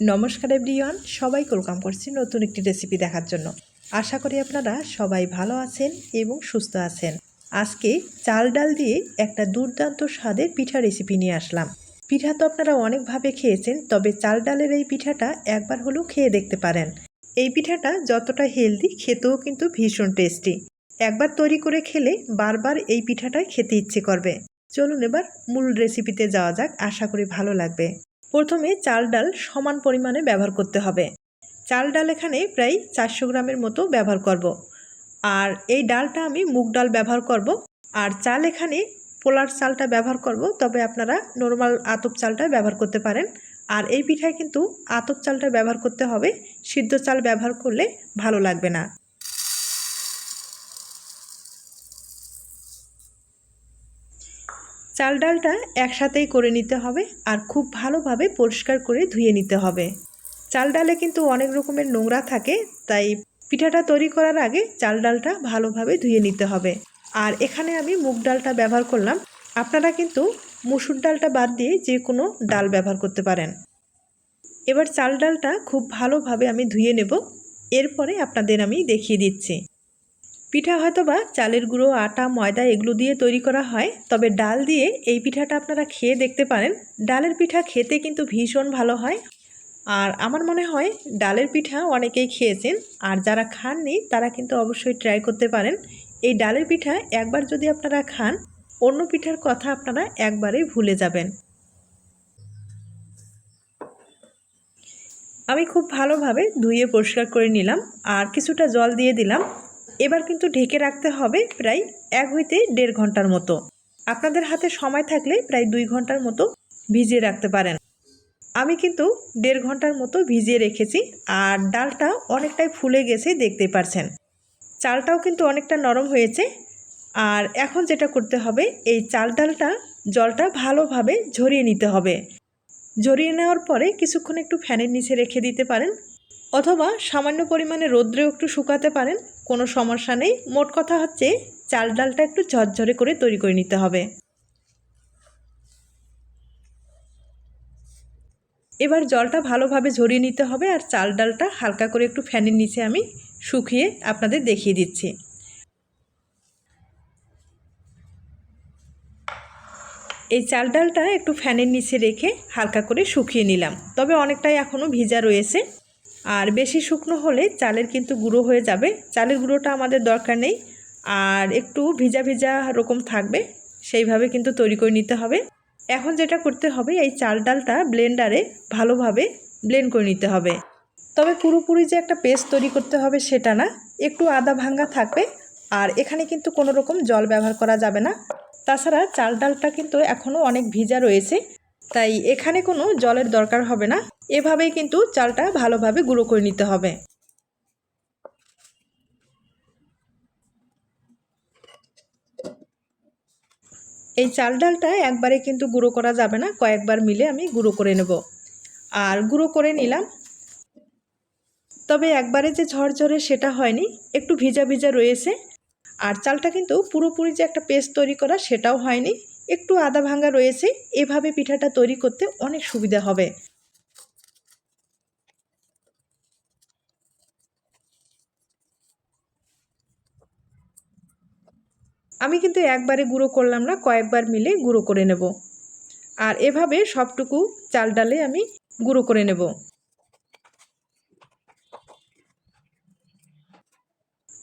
নমস্কার এভরিওয়ান সবাই ওয়েলকাম করছি নতুন একটি রেসিপি দেখার জন্য। আশা করি আপনারা সবাই ভালো আছেন এবং সুস্থ আছেন। আজকে চাল ডাল দিয়ে একটা দুর্দান্ত স্বাদের পিঠা রেসিপি নিয়ে আসলাম। পিঠা তো আপনারা অনেকভাবে খেয়েছেন, তবে চাল ডালের এই পিঠাটা একবার হলেও খেয়ে দেখতে পারেন। এই পিঠাটা যতটা হেলদি খেতেও কিন্তু ভীষণ টেস্টি একবার তৈরি করে খেলে বারবার এই পিঠাটাই খেতে ইচ্ছে করবে। চলুন এবার মূল রেসিপিতে যাওয়া যাক, আশা করি ভালো লাগবে। প্রথমে চাল ডাল সমান পরিমাণে ব্যবহার করতে হবে চাল ডাল এখানে প্রায় চারশো গ্রামের মতো ব্যবহার করব। আর এই ডালটা আমি মুগ ডাল ব্যবহার করব। আর চাল এখানে পোলার চালটা ব্যবহার করব, তবে আপনারা নর্মাল আতপ চালটা ব্যবহার করতে পারেন আর এই পিঠায় কিন্তু আতপ চালটা ব্যবহার করতে হবে সিদ্ধ চাল ব্যবহার করলে ভালো লাগবে না চাল ডালটা একসাথেই করে নিতে হবে আর খুব ভালোভাবে পরিষ্কার করে ধুয়ে নিতে হবে। চাল ডালে কিন্তু অনেক রকমের নোংরা থাকে, তাই পিঠাটা তৈরি করার আগে চাল ডালটা ভালোভাবে ধুয়ে নিতে হবে। আর এখানে আমি মুগ ডালটা ব্যবহার করলাম। আপনারা কিন্তু মুসুর ডালটা বাদ দিয়ে যে কোনো ডাল ব্যবহার করতে পারেন। এবার চাল ডালটা খুব ভালোভাবে আমি ধুয়ে নেব। এরপরে আপনাদের আমি দেখিয়ে দিচ্ছি। পিঠা হয়তো বা চালের গুঁড়ো, আটা, ময়দা এগুলো দিয়ে তৈরি করা হয়, তবে ডাল দিয়ে এই পিঠাটা আপনারা খেয়ে দেখতে পারেন। ডালের পিঠা খেতে কিন্তু ভীষণ ভালো হয়। আর আমার মনে হয় ডালের পিঠা অনেকেই খেয়েছেন, আর যারা খাননি তারা কিন্তু অবশ্যই ট্রাই করতে পারেন। এই ডালের পিঠা একবার যদি আপনারা খান, অন্য পিঠার কথা আপনারা একবারেই ভুলে যাবেন। আমি খুব ভালোভাবে ধুয়ে পরিষ্কার করে নিলাম, আর কিছুটা জল দিয়ে দিলাম। এবার কিন্তু ঢেকে রাখতে হবে প্রায় এক হইতে দেড় ঘণ্টার মতো। আপনাদের হাতে সময় থাকলে প্রায় দুই ঘণ্টার মতো ভিজিয়ে রাখতে পারেন। আমি কিন্তু দেড় ঘণ্টার মতো ভিজিয়ে রেখেছি আর ডালটা অনেকটাই ফুলে গেছে দেখতে পারছেন। চালটাও কিন্তু অনেকটা নরম হয়েছে। আর এখন যেটা করতে হবে, এই চাল ডালটা জলটা ভালোভাবে ঝরিয়ে নিতে হবে। ঝরিয়ে নেওয়ার পরে কিছুক্ষণ একটু ফ্যানের নিচে রেখে দিতে পারেন। অথবা সামান্য পরিমাণে রোদ্রেও একটু শুকাতে পারেন। কোনো সমস্যা নেই। মোট কথা হচ্ছে চাল ডালটা একটু ঝরঝরে করে তৈরি করে নিতে হবে। এবার জলটা ভালোভাবে ঝরিয়ে নিতে হবে আর চাল ডালটা হালকা করে একটু ফ্যানের নিচে আমি শুকিয়ে আপনাদের দেখিয়ে দিচ্ছি। এই চাল ডালটা একটু ফ্যানের নিচে রেখে হালকা করে শুকিয়ে নিলাম। তবে অনেকটাই এখনও ভিজা রয়েছে। আর বেশি শুকনো হলে চালের কিন্তু গুঁড়ো হয়ে যাবে। চালের গুঁড়োটা আমাদের দরকার নেই। আর একটু ভিজা ভিজা রকম থাকবে, সেইভাবে কিন্তু তৈরি করে নিতে হবে। এখন যেটা করতে হবে, এই চাল ডালটা ব্লেন্ডারে ভালোভাবে ব্লেন্ড করে নিতে হবে। তবে পুরোপুরি যে একটা পেস্ট তৈরি করতে হবে সেটা না, একটু আদা ভাঙ্গা থাকবে। আর এখানে কিন্তু কোনো রকম জল ব্যবহার করা যাবে না। তাছাড়া চাল ডালটা কিন্তু এখনও অনেক ভিজা রয়েছে। তাই এখানে কোনো জলের দরকার হবে না। এভাবেই কিন্তু চালটা ভালোভাবে গুঁড়ো করে নিতে হবে। এই চাল ডালটা একবারে কিন্তু গুঁড়ো করা যাবে না, কয়েকবার মিলে আমি গুঁড়ো করে নেব। আর গুঁড়ো করে নিলাম। তবে একবারে যে ঝরঝরে সেটা হয়নি, একটু ভিজা ভিজা রয়েছে। আর চালটা কিন্তু পুরোপুরি যে একটা পেস্ট তৈরি করা সেটাও হয়নি। একটু আদা ভাঙ্গা রয়েছে, এভাবে পিঠাটা তৈরি করতে অনেক সুবিধা হবে। আমি কিন্তু একবারে গুঁড়ো করলাম না, কয়েকবার মিলে গুঁড়ো করে নেব। আর এভাবে সবটুকু চাল ডালে আমি গুঁড়ো করে নেব।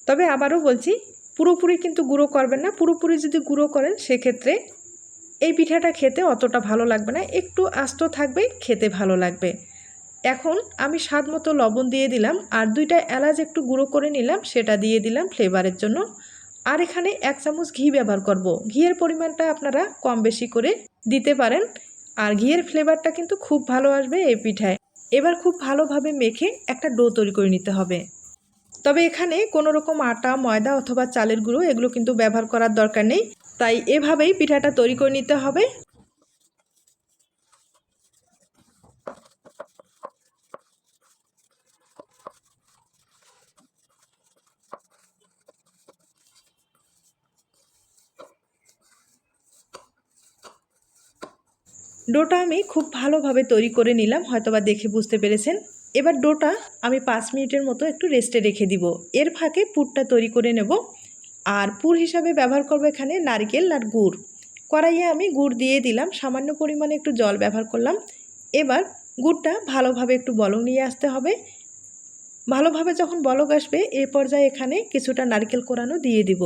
তবে আবারও বলছি, পুরোপুরি কিন্তু গুঁড়ো করবেন না, পুরোপুরি যদি গুঁড়ো করেন, সেক্ষেত্রে এই পিঠাটা খেতে অতটা ভালো লাগবে না, একটু আস্ত থাকবে, খেতে ভালো লাগবে। এখন আমি স্বাদ মতো লবণ দিয়ে দিলাম আর দুইটা এলাচ একটু গুঁড়ো করে নিলাম, সেটা দিয়ে দিলাম ফ্লেভারের জন্য। আর এখানে এক চামচ ঘি ব্যবহার করব। ঘিয়ের পরিমাণটা আপনারা কম বেশি করে দিতে পারেন আর ঘিয়ের ফ্লেভারটা কিন্তু খুব ভালো আসবে এই পিঠায়। এবার খুব ভালোভাবে মেখে একটা ডো তৈরি করে নিতে হবে। তবে এখানে কোনো রকম আটা, ময়দা অথবা চালের গুঁড়ো এগুলো কিন্তু ব্যবহার করার দরকার নেই। তাই এভাবেই পিঠাটা তৈরি করে নিতে হবে। ডোটা আমি খুব ভালোভাবে তৈরি করে নিলাম, হয়তোবা দেখে বুঝতে পেরেছেন। এবার ডোটা আমি পাঁচ মিনিটের মতো একটু রেস্টে রেখে দিব। এর ফাঁকে পুরটা তৈরি করে নেব। আর পুর হিসাবে ব্যবহার করব এখানে নারকেল আর গুড়। কড়াইয়ে আমি গুড় দিয়ে দিলাম, সামান্য পরিমাণে একটু জল ব্যবহার করলাম। এবার গুড়টা ভালোভাবে একটু বলক নিয়ে আসতে হবে। ভালোভাবে যখন বলক আসবে, এ পর্যায়ে এখানে কিছুটা নারকেল কোরানো দিয়ে দিব।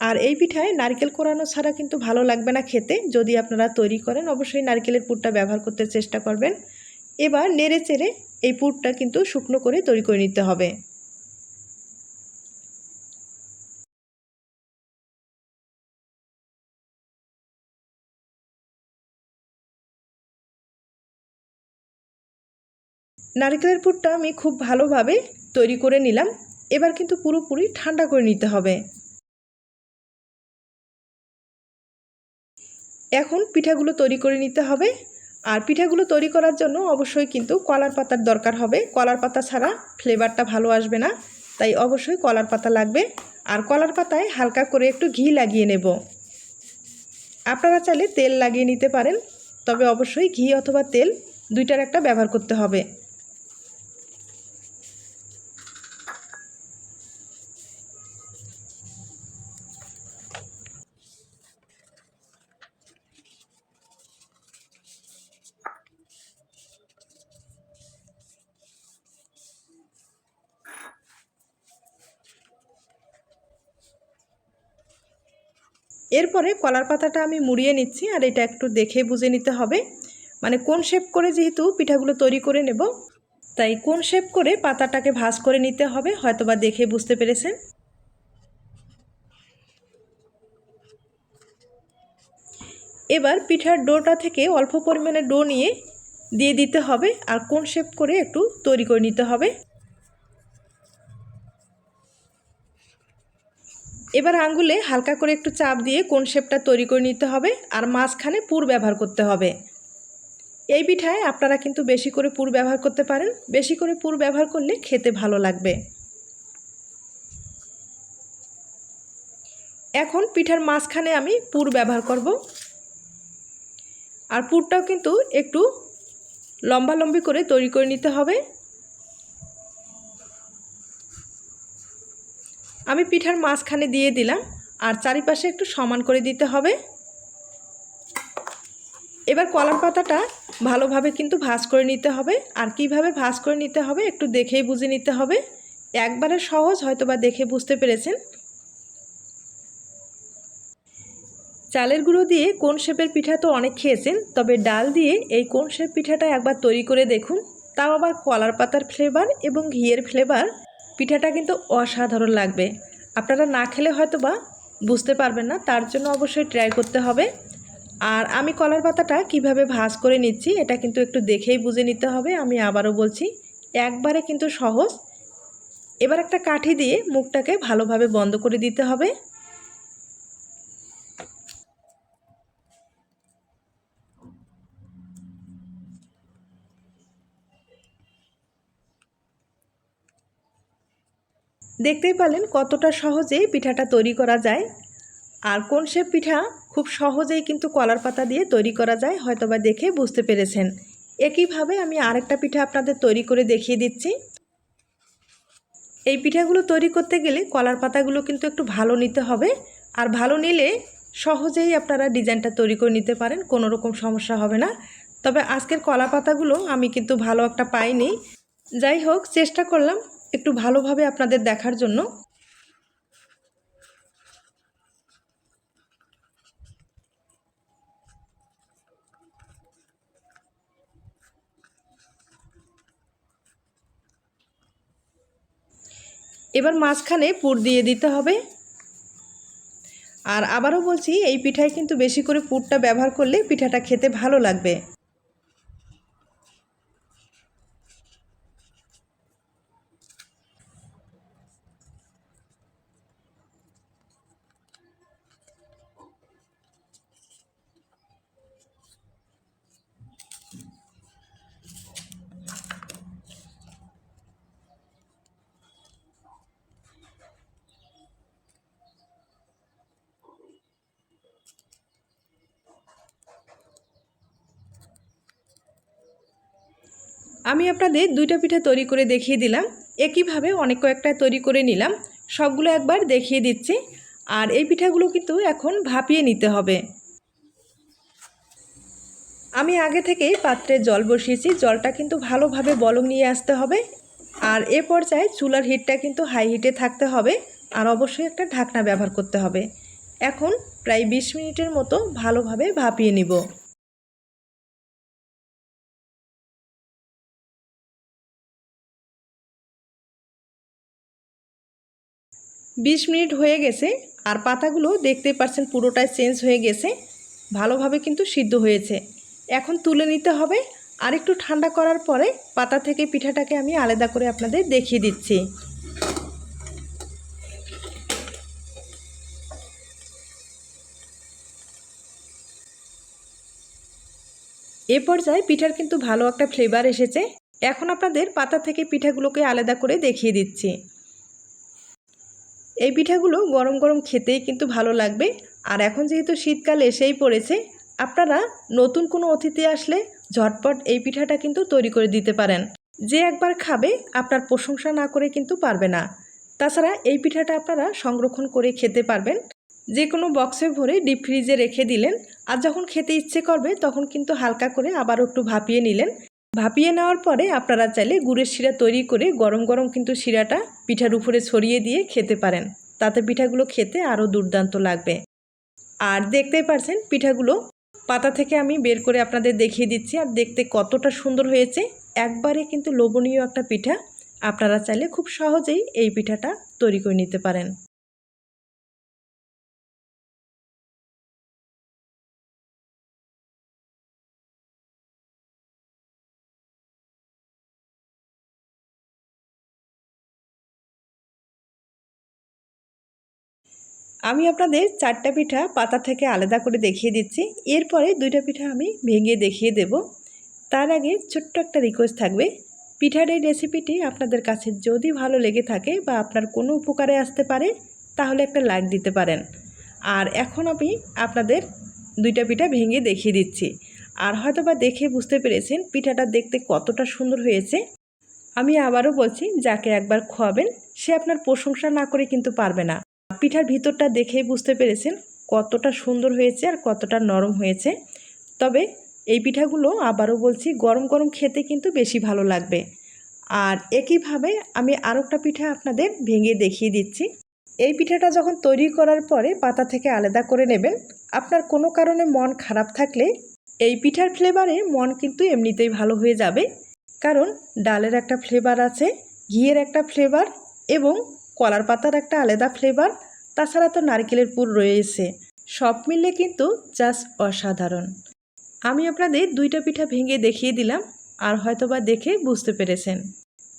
আর এই পিঠায় নারকেল কোরানো ছাড়া কিন্তু ভালো লাগবে না খেতে। যদি আপনারা তৈরি করেন, অবশ্যই নারকেলের পুরটা ব্যবহার করতে চেষ্টা করবেন। এবার নেড়ে চেড়ে এই পুরটা কিন্তু শুকনো করে তৈরি করে নিতে হবে। নারকেলের পুরটা আমি খুব ভালোভাবে তৈরি করে নিলাম। এবার কিন্তু পুরোপুরি ঠান্ডা করে নিতে হবে। এখন পিঠাগুলো তৈরি করে নিতে হবে। আর পিঠাগুলো তৈরি করার জন্য অবশ্যই কিন্তু কলার পাতার দরকার হবে। কলার পাতা ছাড়া ফ্লেভারটা ভালো আসবে না। তাই অবশ্যই কলার পাতা লাগবে। আর কলার পাতায় হালকা করে একটু ঘি লাগিয়ে নেব। আপনারা চাইলে তেল লাগিয়ে নিতে পারেন। তবে অবশ্যই ঘি অথবা তেল দুইটার একটা ব্যবহার করতে হবে। এরপরে কলার পাতাটা আমি মুড়িয়ে নিচ্ছি আর এটা একটু দেখে বুঝে নিতে হবে। মানে কোন শেপ করে যেহেতু পিঠাগুলো তৈরি করে নেব, তাই কোন শেপ করে পাতাটাকে ভাজ করে নিতে হবে হয়তোবা দেখে বুঝতে পেরেছেন। এবার পিঠার ডোটা থেকে অল্প পরিমাণে ডো নিয়ে দিয়ে দিতে হবে আর কোন শেপ করে একটু তৈরি করে নিতে হবে। এবার আঙ্গুলে হালকা করে একটু চাপ দিয়ে কোন শেপটা তৈরি করে নিতে হবে আর মাঝখানে পুর ব্যবহার করতে হবে। এই পিঠায় আপনারা কিন্তু বেশি করে পুর ব্যবহার করতে পারেন, বেশি করে পুর ব্যবহার করলে খেতে ভালো লাগবে। এখন পিঠার মাঝখানে আমি পুর ব্যবহার করব। আর পুরটাও কিন্তু একটু লম্বালম্বি করে তৈরি করে নিতে হবে। আমি পিঠার মাঝখানে দিয়ে দিলাম আর চারিপাশে একটু সমান করে দিতে হবে। এবার কলার পাতাটা ভালোভাবে কিন্তু ভাজ করে নিতে হবে। আর কীভাবে ভাজ করে নিতে হবে একটু দেখেই বুঝে নিতে হবে। একবারে সহজ হয়তো বা দেখে বুঝতে পেরেছেন। চালের গুঁড়ো দিয়ে কোন শেপের পিঠা তো অনেক খেয়েছেন, তবে ডাল দিয়ে এই কোন শেপ পিঠাটা একবার তৈরি করে দেখুন। তাও আবার কলার পাতার ফ্লেভার এবং ঘিয়ের ফ্লেভার পিঠাটা কিন্তু অসাধারণ লাগবে। আপনারা না খেলে হয়তো বা বুঝতে পারবেন না, তার জন্য অবশ্যই ট্রাই করতে হবে। আর আমি কলার পাতাটা কীভাবে ভাজ করে নিচ্ছি, এটা কিন্তু একটু দেখেই বুঝে নিতে হবে, আমি আবারও বলছি। একবারে কিন্তু সহজ। এবার একটা কাঠি দিয়ে মুখটাকে ভালোভাবে বন্ধ করে দিতে হবে। দেখতেই পারলেন কতটা সহজে পিঠাটা তৈরি করা যায়। আর কোন সে পিঠা খুব সহজেই কিন্তু কলার পাতা দিয়ে তৈরি করা যায় হয়তোবা দেখে বুঝতে পেরেছেন। একইভাবে আমি আরেকটা পিঠা আপনাদের তৈরি করে দেখিয়ে দিচ্ছি। এই পিঠাগুলো তৈরি করতে গেলে কলার পাতাগুলো কিন্তু একটু ভালো নিতে হবে। আর ভালো নিলে সহজেই আপনারা ডিজাইনটা তৈরি করে নিতে পারেন, কোনো রকম সমস্যা হবে না। তবে আজকের কলা পাতাগুলো আমি কিন্তু ভালো একটা পাইনি। যাই হোক, চেষ্টা করলাম একটু ভালোভাবে আপনাদের দেখার জন্য। এবার মাঝখানে পুর দিয়ে দিতে হবে। আর আবারও বলছি, এই পিঠায় কিন্তু বেশি করে পুরটা ব্যবহার করলে পিঠাটা খেতে ভালো লাগবে। আমি আপনাদের দুইটা পিঠা তৈরি করে দেখিয়ে দিলাম। একইভাবে অনেক কয়েকটা তৈরি করে নিলাম। সবগুলো একবার দেখিয়ে দিচ্ছি। আর এই পিঠাগুলো কিন্তু এখন ভাপিয়ে নিতে হবে। আমি আগে থেকেই পাত্রে জল বসিয়েছি। জলটা কিন্তু ভালোভাবে বলং নিয়ে আসতে হবে। আর এ পর্যায়ে চুলার হিটটা কিন্তু হাই হিটে থাকতে হবে। আর অবশ্যই একটা ঢাকনা ব্যবহার করতে হবে। এখন প্রায় বিশ মিনিটের মতো ভালোভাবে ভাপিয়ে নিব। বিশ মিনিট হয়ে গেছে আর পাতাগুলো দেখতে পাচ্ছেন পুরোটাই চেঞ্জ হয়ে গেছে। ভালোভাবে কিন্তু সিদ্ধ হয়েছে। এখন তুলে নিতে হবে। আর একটু ঠান্ডা করার পরে পাতা থেকে পিঠাটাকে আমি আলাদা করে আপনাদের দেখিয়ে দিচ্ছি। এ পর্যায়ে পিঠার কিন্তু ভালো একটা ফ্লেভার এসেছে। এখন আপনাদের পাতা থেকে পিঠাগুলোকে আলাদা করে দেখিয়ে দিচ্ছি। এই পিঠাগুলো গরম গরম খেতেই কিন্তু ভালো লাগবে। আর এখন যেহেতু শীতকাল এসেই পড়েছে, আপনারা নতুন কোনো অতিথি আসলে ঝটপট এই পিঠাটা কিন্তু তৈরি করে দিতে পারেন। যে একবার খাবে, আপনার প্রশংসা না করে কিন্তু পারবে না। তাছাড়া এই পিঠাটা আপনারা সংরক্ষণ করে খেতে পারবেন। যে কোনো বক্সে ভরে ডিপ ফ্রিজে রেখে দিলেন। আর যখন খেতে ইচ্ছে করবে, তখন কিন্তু হালকা করে আবার একটু ভাপিয়ে নিলেন। ভাপিয়ে নেওয়ার পরে আপনারা চাইলে গুড়ের শিরা তৈরি করে গরম গরম কিন্তু শিরাটা পিঠার উপরে ছড়িয়ে দিয়ে খেতে পারেন। তাতে পিঠাগুলো খেতে আরও দুর্দান্ত লাগবে। আর দেখতেই পারছেন, পিঠাগুলো পাতা থেকে আমি বের করে আপনাদের দেখিয়ে দিচ্ছি। আর দেখতে কতটা সুন্দর হয়েছে। একবারে কিন্তু লোভনীয় একটা পিঠা। আপনারা চাইলে খুব সহজেই এই পিঠাটা তৈরি করে নিতে পারেন। আমি আপনাদের চারটা পিঠা পাতা থেকে আলাদা করে দেখিয়ে দিচ্ছি। এরপরে দুইটা পিঠা আমি ভেঙে দেখিয়ে দেব। তার আগে ছোট্ট একটা রিকোয়েস্ট থাকবে। পিঠার এই রেসিপিটি আপনাদের কাছে যদি ভালো লেগে থাকে বা আপনার কোনো উপকারে আসতে পারে, তাহলে একটা লাইক দিতে পারেন। আর এখন আমি আপনাদের দুইটা পিঠা ভেঙে দেখিয়ে দিচ্ছি। আর হয়তো বা দেখে বুঝতে পেরেছেন পিঠাটা দেখতে কতটা সুন্দর হয়েছে। আমি আবারও বলছি, যাকে একবার খোয়াবেন, সে আপনার প্রশংসা না করে কিন্তু পারবে না। পিঠার ভিতরটা দেখেই বুঝতে পেরেছেন কতটা সুন্দর হয়েছে আর কতটা নরম হয়েছে। তবে এই পিঠাগুলো আবারও বলছি, গরম গরম খেতে কিন্তু বেশি ভালো লাগবে। আর একইভাবে আমি আরও একটা পিঠা আপনাদের ভেঙে দেখিয়ে দিচ্ছি। এই পিঠাটা যখন তৈরি করার পরে পাতা থেকে আলাদা করে নেবেন, আপনার কোনো কারণে মন খারাপ থাকলে এই পিঠার ফ্লেভারে মন কিন্তু এমনিতেই ভালো হয়ে যাবে। কারণ ডালের একটা ফ্লেভার আছে, ঘিয়ের একটা ফ্লেভার এবং কলার পাতার একটা আলাদা ফ্লেভার তাছাড়া তো নারকেলের পুর রয়েছে সব মিলে কিন্তু জাস্ট অসাধারণ। আমি আপনাদের দুইটা পিঠা ভেঙে দেখিয়ে দিলাম, আর হয়তোবা দেখে বুঝতে পেরেছেন।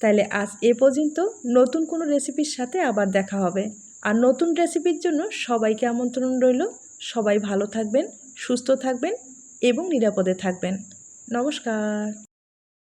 তাইলে আজ এ পর্যন্ত নতুন কোনো রেসিপির সাথে আবার দেখা হবে। আর নতুন রেসিপির জন্য সবাইকে আমন্ত্রণ রইল। সবাই ভালো থাকবেন, সুস্থ থাকবেন এবং নিরাপদে থাকবেন। নমস্কার।